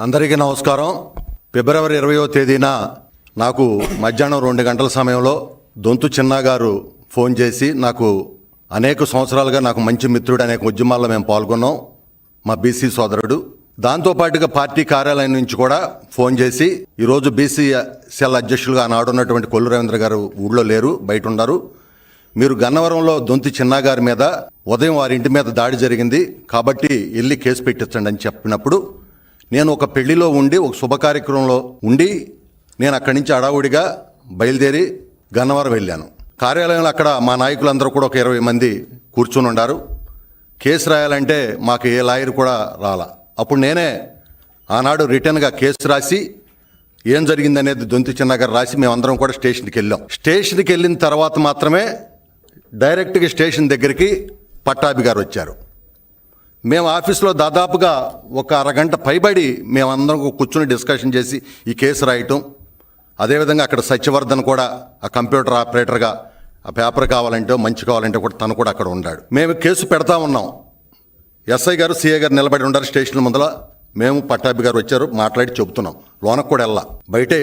అందరికీ నమస్కారం. ఫిబ్రవరి ఇరవయో తేదీన నాకు మధ్యాహ్నం రెండు గంటల సమయంలో దొంతు చిన్న గారు ఫోన్ చేసి నాకు అనేక సంవత్సరాలుగా నాకు మంచి మిత్రుడు అనేక ఉద్యమాల్లో మేము పాల్గొన్నాం. మా బీసీ సోదరుడు. దాంతోపాటుగా పార్టీ కార్యాలయం నుంచి కూడా ఫోన్ చేసి ఈరోజు బీసీ సెల్ అధ్యక్షులుగా ఆనాడు ఉన్నటువంటి కొల్లు రవీంద్ర గారు ఊళ్ళో లేరు బయట ఉన్నారు. మీరు గన్నవరంలో దొంతి చిన్న గారి మీద ఉదయం వారి ఇంటి మీద దాడి జరిగింది. కాబట్టి వెళ్ళి కేసు పెట్టించండి అని చెప్పినప్పుడు నేను ఒక పెళ్ళిలో ఉండి ఒక శుభ కార్యక్రమంలో ఉండి నేను అక్కడి నుంచి అడావుడిగా బయలుదేరి గన్నవరం వెళ్ళాను. కార్యాలయంలో అక్కడ మా నాయకులందరూ కూడా ఒక ఇరవై మంది కూర్చుని ఉండారు. కేసు రాయాలంటే మాకు ఏ లాయర్ కూడా రాలా. అప్పుడు నేనే ఆనాడు రిటర్న్గా కేసు రాసి ఏం జరిగిందనేది దొంతి చిన్నగారు రాసి మేమందరం కూడా స్టేషన్కి వెళ్ళాం. స్టేషన్కి వెళ్ళిన తర్వాత మాత్రమే డైరెక్ట్గా స్టేషన్ దగ్గరికి పట్టాభి గారు వచ్చారు. మేము ఆఫీస్లో దాదాపుగా ఒక అరగంట పైబడి మేమందరం కూర్చుని డిస్కషన్ చేసి ఈ కేసు రాయటం. అదేవిధంగా అక్కడ సత్యవర్ధన్ కూడా ఆ కంప్యూటర్ ఆపరేటర్గా ఆ పేపర్ కావాలంటే మంచి కావాలంటే కూడా తను కూడా అక్కడ ఉన్నాడు మేము కేసు పెడతా ఉన్నాం. ఎస్ఐ గారు సిఐ గారు నిలబడి ఉన్నారు స్టేషన్ ముందర మేము పట్టాభి గారు వచ్చారు మాట్లాడి చెబుతున్నాం. లోనకు కూడా వెళ్ళా. బయటే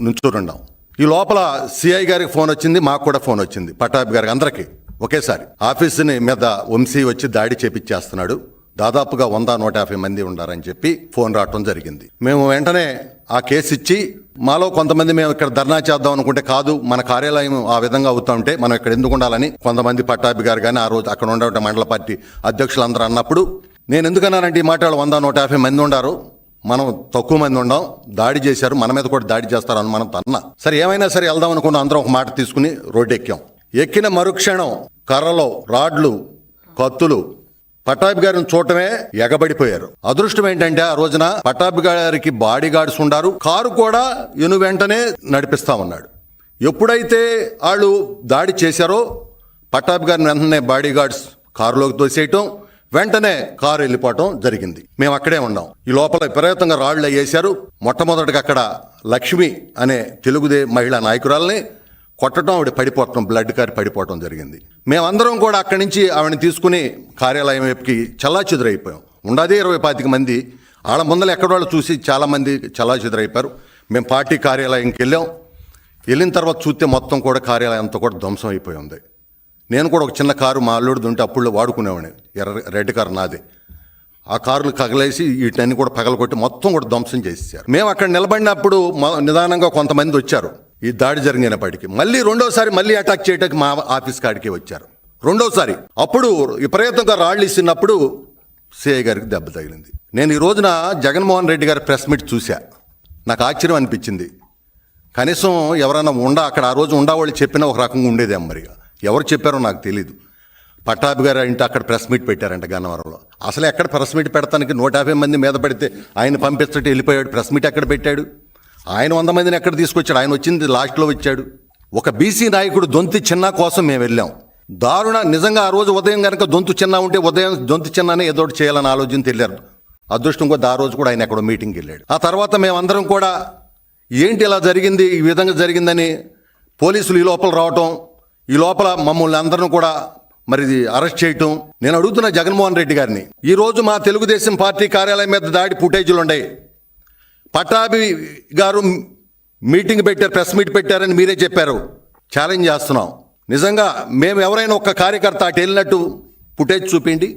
నుంచోరుండాం ఈ లోపల సిఐ గారికి ఫోన్ వచ్చింది మాకు కూడా ఫోన్ వచ్చింది పట్టాభి గారికి అందరికీ. ఒకేసారి ఆఫీసుని మీద వంశీ వచ్చి దాడి చేపిచ్చేస్తున్నాడు. దాదాపుగా వంద నూట యాభై మంది ఉండారని చెప్పి ఫోన్ రావటం జరిగింది. మేము వెంటనే ఆ కేసు ఇచ్చి మాలో కొంతమంది మేము ఇక్కడ ధర్నా చేద్దాం అనుకుంటే కాదు మన కార్యాలయం ఆ విధంగా అవుతా ఉంటే మనం ఇక్కడ ఎందుకు ఉండాలని కొంతమంది పట్టాభి గారు కానీ ఆ రోజు అక్కడ ఉండే మండల పార్టీ అధ్యక్షులందరూ అన్నప్పుడు నేను ఎందుకన్నానంటే ఈ మాటలు వంద నూట యాభై మంది ఉండారు మనం తక్కువ మంది ఉండం దాడి చేశారు మన మీద కూడా దాడి చేస్తారని మనం అన్నా సరే ఏమైనా సరే వెళ్దాం అనుకున్న అందరం ఒక మాట తీసుకుని రోడ్డు ఎక్కాం. ఎక్కిన మరుక్షణం కర్రలో రాడ్లు కత్తులు పట్టాభి గారిని చూడటమే ఎగబడిపోయారు. అదృష్టం ఏంటంటే ఆ రోజున పట్టాభి గారికి బాడీ గార్డ్స్ ఉండారు. కారు కూడా ఇను వెంటనే నడిపిస్తామన్నాడు. ఎప్పుడైతే వాళ్ళు దాడి చేశారో పట్టాభి గారిని వెంటనే బాడీ గార్డ్స్ కారులోకి తోసేయటం వెంటనే కారు వెళ్ళిపోవటం జరిగింది. మేము అక్కడే ఉన్నాం. ఈ లోపల విపరీతంగా రాళ్ళు వేశారు మొట్టమొదటిగా అక్కడ లక్ష్మి అనే తెలుగుదే మహిళా నాయకురాల్ని కొట్టడం ఆవిడ పడిపోవటం బ్లడ్ కారి పడిపోవటం జరిగింది. మేమందరం కూడా అక్కడి నుంచి ఆవిడని తీసుకుని కార్యాలయం వైపుకి చల్లాచెదురైపోయాం. ఉండదే ఇరవై పాతిక మంది. ఆడ ముందర ఎక్కడోళ్ళు చూసి చాలామంది చల్లాచెదురైపోయారు. మేము పార్టీ కార్యాలయంకి వెళ్ళాం. వెళ్ళిన తర్వాత చూస్తే మొత్తం కూడా కార్యాలయం అంతా కూడా ధ్వంసం అయిపోయి ఉంది. నేను కూడా ఒక చిన్న కారు మా అల్లుడిది ఉంటే అప్పుడు వాడుకునేవాడిని. ఎర్ర రెడ్ కారు నాదే. ఆ కారులు కగలేసి వీటిని కూడా పగలగొట్టి మొత్తం కూడా ధ్వంసం చేసేసారు. మేము అక్కడ నిలబడినప్పుడు నిదానంగా కొంతమంది వచ్చారు. ఈ దాడి జరిగినప్పటికీ మళ్ళీ రెండోసారి మళ్ళీ అటాక్ చేయడానికి మా ఆఫీస్ కాడికి వచ్చారు. రెండోసారి. అప్పుడు విపరీతంగా రాళ్ళు ఇస్తున్నప్పుడు సిఐ గారికి దెబ్బ తగిలింది. నేను ఈ రోజున జగన్మోహన్ రెడ్డి గారి ప్రెస్ మీట్ చూశా. నాకు ఆశ్చర్యం అనిపించింది. కనీసం ఎవరైనా ఉండా అక్కడ ఆ రోజు ఉండవాళ్ళు చెప్పినా ఒక రకంగా ఉండేదే మరి ఎవరు చెప్పారో నాకు తెలియదు పట్టాభి గారు ఇంటి అక్కడ ప్రెస్ మీట్ పెట్టారంట గన్నవరంలో. అసలు ఎక్కడ ప్రెస్ మీట్ పెడతానికి నూట యాభై మంది మీద పడితే ఆయన పంపించట్టు వెళ్ళిపోయాడు ప్రెస్ మీట్ ఎక్కడ పెట్టాడు? ఆయన వంద మందిని ఎక్కడ తీసుకొచ్చాడు? ఆయన వచ్చింది లాస్ట్లో వచ్చాడు ఒక బీసీ నాయకుడు దొంతి చిన్న కోసం మేము వెళ్ళాం. దారుణ నిజంగా ఆ రోజు ఉదయం కనుక దొంతు చిన్న ఉంటే ఉదయం దొంతు చిన్ననే ఏదో చేయాలని ఆలోచన తెలియారు అదృష్టం కొద్ది ఆ రోజు కూడా ఆయన ఎక్కడో మీటింగ్కి వెళ్ళాడు. ఆ తర్వాత మేమందరం కూడా ఏంటి ఇలా జరిగింది? ఈ విధంగా జరిగిందని పోలీసులు ఈ లోపల రావటం ఈ లోపల మమ్మల్ని అందరం కూడా మరి ఇది అరెస్ట్ చేయటం. నేను అడుగుతున్న జగన్మోహన్ రెడ్డి గారిని ఈరోజు మా తెలుగుదేశం పార్టీ కార్యాలయం మీద దాడి ఫుటేజీలు ఉన్నాయి. పటాభి గారు మీటింగ్ పెట్టారు ప్రెస్ మీట్ పెట్టారని మీరే చెప్పారు. ఛాలెంజ్ చేస్తున్నాం. నిజంగా మేము ఎవరైనా ఒక కార్యకర్త అటు వెళ్ళినట్టు ఫుటేజ్ చూపిండి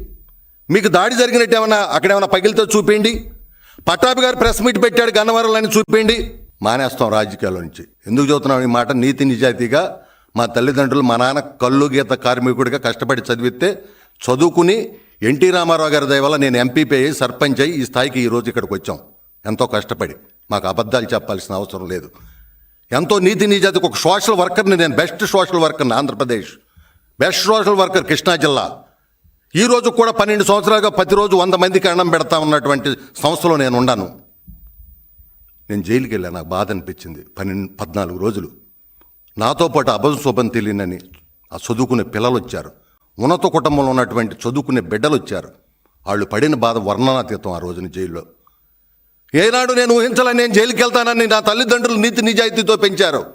మీకు దాడి జరిగినట్టు ఏమైనా అక్కడ ఏమైనా పగిలితో చూపిండి పట్టాభి గారు ప్రెస్ మీట్ పెట్టాడు గన్నవరంలో అని చూపిండి మానేస్తాం రాజకీయాల నుంచి. ఎందుకు చదువుతున్నాం ఈ మాట నీతి నిజాయితీగా మా తల్లిదండ్రులు మా నాన్న కళ్ళు గీత కార్మికుడిగా కష్టపడి చదివితే చదువుకుని ఎన్టీ రామారావు గారి దయ వల్ల నేను ఎంపీపీ అయ్యి సర్పంచ్ అయ్యి ఈ స్థాయికి ఈ రోజు ఇక్కడికి వచ్చాం. ఎంతో కష్టపడి మాకు అబద్ధాలు చెప్పాల్సిన అవసరం లేదు. ఎంతో నీతి నిజాతికి ఒక సోషల్ వర్కర్ని నేను best social వర్కర్ని Andhra Pradesh. Best social worker Krishna జిల్లా. ఈ రోజు కూడా పన్నెండు సంవత్సరాలుగా ప్రతిరోజు వంద మందికి అన్నం పెడతా ఉన్నటువంటి సంస్థలో నేను ఉన్నాను నేను జైలుకి వెళ్ళాను నాకు బాధ అనిపించింది. పన్నెండు పద్నాలుగు రోజులు. నాతో పాటు అభం శుభం తెలియనని ఆ చదువుకునే పిల్లలు వచ్చారు. ఉన్నత కుటుంబంలో ఉన్నటువంటి చదువుకునే బిడ్డలు వచ్చారు. వాళ్ళు పడిన బాధ వర్ణనాతీతం ఆ రోజున జైల్లో. ఏనాడు నేను ఊహించాలని నేను జైలుకి వెళ్తానని నా తల్లిదండ్రులు నీతి నిజాయితీతో పెంచారు.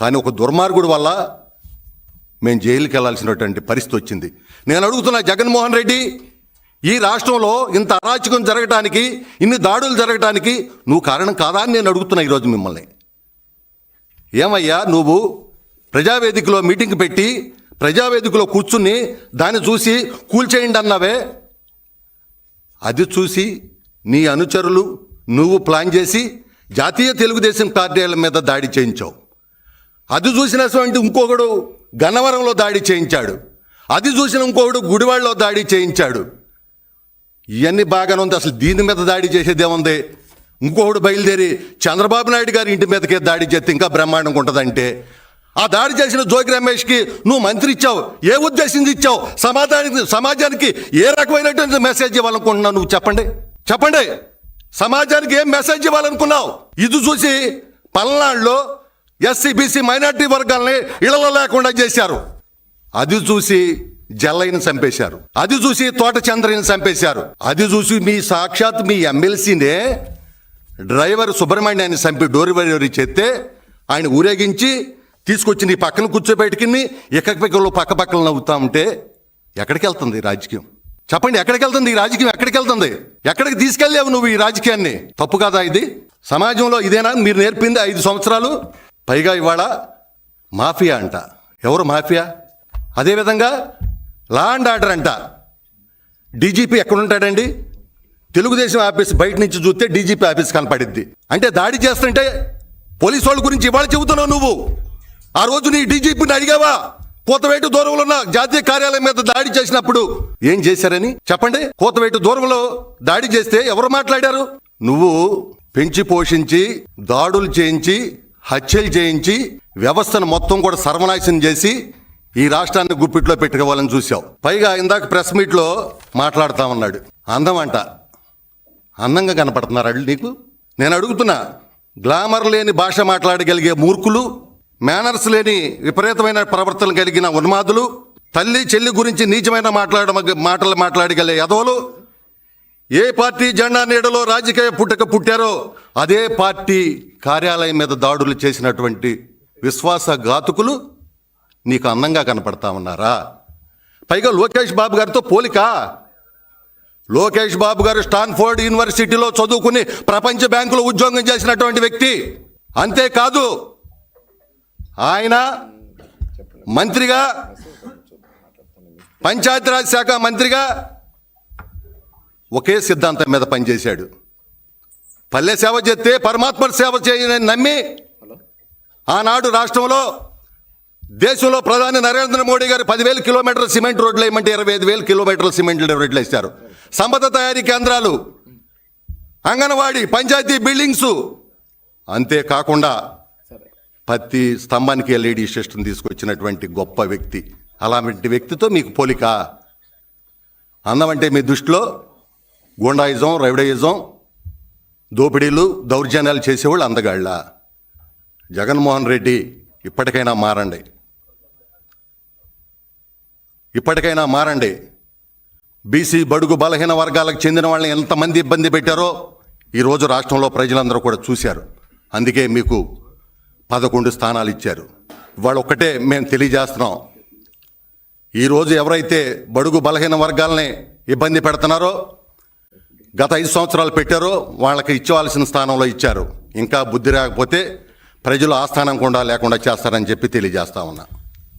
కానీ ఒక దుర్మార్గుడు వల్ల మేము జైలుకి వెళ్ళాల్సినటువంటి పరిస్థితి వచ్చింది. నేను అడుగుతున్నా జగన్మోహన్ రెడ్డి ఈ రాష్ట్రంలో ఇంత అరాచకం జరగటానికి ఇన్ని దాడులు జరగటానికి నువ్వు కారణం కాదా అని నేను అడుగుతున్నా ఈరోజు మిమ్మల్ని. ఏమయ్యా నువ్వు ప్రజావేదికలో మీటింగ్ పెట్టి ప్రజావేదికలో కూర్చుని దాన్ని చూసి కూల్చేయండి అన్నావే. అది చూసి నీ అనుచరులు నువ్వు ప్లాన్ చేసి జాతీయ తెలుగుదేశం కార్యాలయం మీద దాడి చేయించావు. అది చూసినటువంటి ఇంకొకడు గన్నవరంలో దాడి చేయించాడు. అది చూసిన ఇంకొకడు గుడివాడలో దాడి చేయించాడు. ఇవన్నీ బాగానే ఉంది. అసలు దీని మీద దాడి చేసేదేముంది ఇంకొకడు బయలుదేరి చంద్రబాబు నాయుడు గారి ఇంటి మీదకే దాడి చేస్తే ఇంకా బ్రహ్మాండంగా ఉంటుందంటే. ఆ దాడి చేసిన జోగి రమేష్కి నువ్వు మంత్రి ఇచ్చావు. ఏ ఉద్దేశించి ఇచ్చావు? సమాజానికి సమాజానికి ఏ రకమైనటువంటి మెసేజ్ ఇవ్వాలనుకుంటున్నావు? నువ్వు చెప్పండి. చెప్పండి. సమాజానికి ఏం మెసేజ్ ఇవ్వాలనుకున్నావు? ఇది చూసి పల్నాడులో ఎస్సీ బీసీ మైనార్టీ వర్గాల్ని ఇళ్ళలో లేకుండా చేశారు. అది చూసి జల్లయ్యని చంపేశారు. అది చూసి తోట చంద్రయ్యని చంపేశారు. అది చూసి మీ సాక్షాత్ మీ ఎమ్మెల్సీనే డ్రైవర్ సుబ్రహ్మణ్యాన్ని చంపి డోర్ డెలివరీ చేస్తే ఆయన ఊరేగించి తీసుకొచ్చి నీ పక్కన కూర్చోబెట్టుకుని ఎక్కడికల్లో పక్క పక్కన నవ్వుతా ఉంటే ఎక్కడికి వెళ్తుంది రాజకీయం? చెప్పండి ఎక్కడికి వెళ్తుంది ఈ రాజకీయం? ఎక్కడికి వెళ్తుంది ఎక్కడికి తీసుకెళ్ళావు నువ్వు ఈ రాజకీయాన్ని? తప్పు కదా ఇది? సమాజంలో ఇదేనా? మీరు నేర్పింది ఐదు సంవత్సరాలు? పైగా ఇవాళ మాఫియా అంట. ఎవరు మాఫియా? అదేవిధంగా లా అండ్ ఆర్డర్ అంట. డీజీపీ ఎక్కడుంటాడండి? తెలుగుదేశం ఆఫీస్ బయట నుంచి చూస్తే డీజీపీ ఆఫీస్ కనపడిద్ది. అంటే దాడి చేస్తుంటే పోలీసు వాళ్ళ గురించి ఇవాళ చెబుతున్నావు నువ్వు. ఆ రోజు నీ డీజీపీని అడిగావా? కోతవేటు దూరంలో ఉన్న జాతీయ కార్యాలయం మీద దాడి చేసినప్పుడు ఏం చేశారని చెప్పండి? కోతవేటు దూరంలో దాడి చేస్తే ఎవరు మాట్లాడారు? నువ్వు పెంచి పోషించి దాడులు చేయించి హత్యలు చేయించి వ్యవస్థను మొత్తం కూడా సర్వనాశనం చేసి ఈ రాష్ట్రాన్ని గుప్పిట్లో పెట్టుకోవాలని చూసావు పైగా ఇందాక ప్రెస్ మీట్లో మాట్లాడుతా ఉన్నాడు. అందం అంట. అందంగా కనపడుతున్నారు అళ్ళు నీకు? నేను అడుగుతున్నా గ్లామర్ లేని భాష మాట్లాడగలిగే మూర్ఖులు మేనర్స్ లేని విపరీతమైన ప్రవర్తన కలిగిన ఉన్మాదులు తల్లి చెల్లి గురించి నీచమైన మాట్లాడ మాటలు మాట్లాడగలిగే యదవులు. ఏ పార్టీ జెండా నీడలో రాజకీయ పుట్టక పుట్టారో అదే పార్టీ కార్యాలయం మీద దాడులు చేసినటువంటి విశ్వాస ఘాతుకులు నీకు అందంగా కనపడతా ఉన్నారా? పైగా లోకేష్ బాబు గారితో పోలిక. లోకేష్ బాబు గారు స్టాన్ఫోర్డ్ యూనివర్సిటీలో చదువుకుని ప్రపంచ బ్యాంకులో ఉద్యోగం చేసినటువంటి వ్యక్తి. అంతేకాదు ఆయన మంత్రిగా పంచాయతీరాజ్ శాఖ మంత్రిగా ఒకే సిద్ధాంతం మీద పనిచేశాడు. పల్లె సేవ చేస్తే పరమాత్మ సేవ చేయని నమ్మి ఆనాడు రాష్ట్రంలో దేశంలో ప్రధాని నరేంద్ర మోడీ గారు పదివేల కిలోమీటర్ల సిమెంట్ రోడ్లు వేయమంటే ఇరవై ఐదు వేల కిలోమీటర్ల సిమెంట్ రోడ్లు వేస్తారు. సంపద తయారీ కేంద్రాలు అంగన్వాడీ పంచాయతీ బిల్డింగ్స్ అంతేకాకుండా ప్రతి స్తంభానికి ఎల్ఈడి సిస్టమ్ తీసుకొచ్చినటువంటి గొప్ప వ్యక్తి. అలాంటి వ్యక్తితో మీకు పోలిక. అందం అంటే మీ దృష్టిలో గూండాయిజం రౌడయిజం దోపిడీలు దౌర్జన్యాలు చేసేవాళ్ళు అందగాళ్ళ. జగన్మోహన్ రెడ్డి ఇప్పటికైనా మారండి. ఇప్పటికైనా మారండి. బీసీ బడుగు బలహీన వర్గాలకు చెందిన వాళ్ళని ఎంతమంది ఇబ్బంది పెట్టారో ఈరోజు రాష్ట్రంలో ప్రజలందరూ కూడా చూశారు. అందుకే మీకు పదకొండు స్థానాలు ఇచ్చారు. వాళ్ళు ఒక్కటే మేము తెలియజేస్తున్నాం ఈరోజు ఎవరైతే బడుగు బలహీన వర్గాలని ఇబ్బంది పెడుతున్నారో గత ఐదు సంవత్సరాలు పెట్టారో వాళ్ళకి ఇచ్చేవాల్సిన స్థానంలో ఇచ్చారు. ఇంకా బుద్ధి రాకపోతే ప్రజలు ఆ స్థానం కూడా లేకుండా చేస్తారని చెప్పి తెలియజేస్తా ఉన్నా.